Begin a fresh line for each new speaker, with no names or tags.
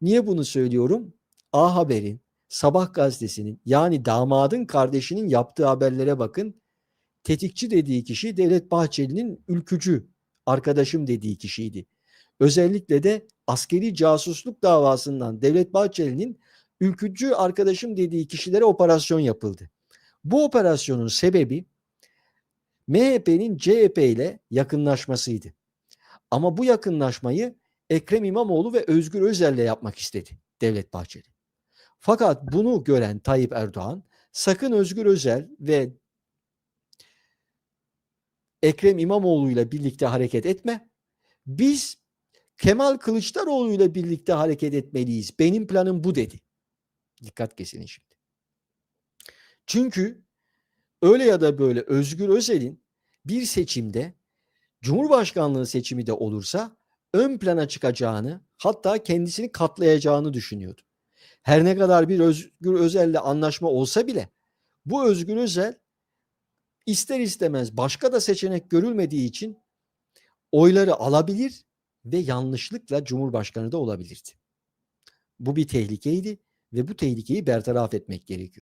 Niye bunu söylüyorum? A Haber'in, Sabah gazetesinin yani damadın kardeşinin yaptığı haberlere bakın. Tetikçi dediği kişi Devlet Bahçeli'nin ülkücü arkadaşım dediği kişiydi. Özellikle de askeri casusluk davasından Devlet Bahçeli'nin ülkücü arkadaşım dediği kişilere operasyon yapıldı. Bu operasyonun sebebi MHP'nin CHP ile yakınlaşmasıydı. Ama bu yakınlaşmayı Ekrem İmamoğlu ve Özgür Özel'le yapmak istedi Devlet Bahçeli. Fakat bunu gören Tayyip Erdoğan sakın Özgür Özel ve Ekrem İmamoğlu ile birlikte hareket etme. Biz Kemal Kılıçdaroğlu ile birlikte hareket etmeliyiz. Benim planım bu dedi. Dikkat kesin şimdi. Çünkü öyle ya da böyle Özgür Özel'in bir seçimde Cumhurbaşkanlığı seçimi de olursa ön plana çıkacağını hatta kendisini katlayacağını düşünüyordu. Her ne kadar bir Özgür Özel'le anlaşma olsa bile bu Özgür Özel ister istemez başka da seçenek görülmediği için oyları alabilir ve yanlışlıkla Cumhurbaşkanı da olabilirdi. Bu bir tehlikeydi ve bu tehlikeyi bertaraf etmek gerekiyor.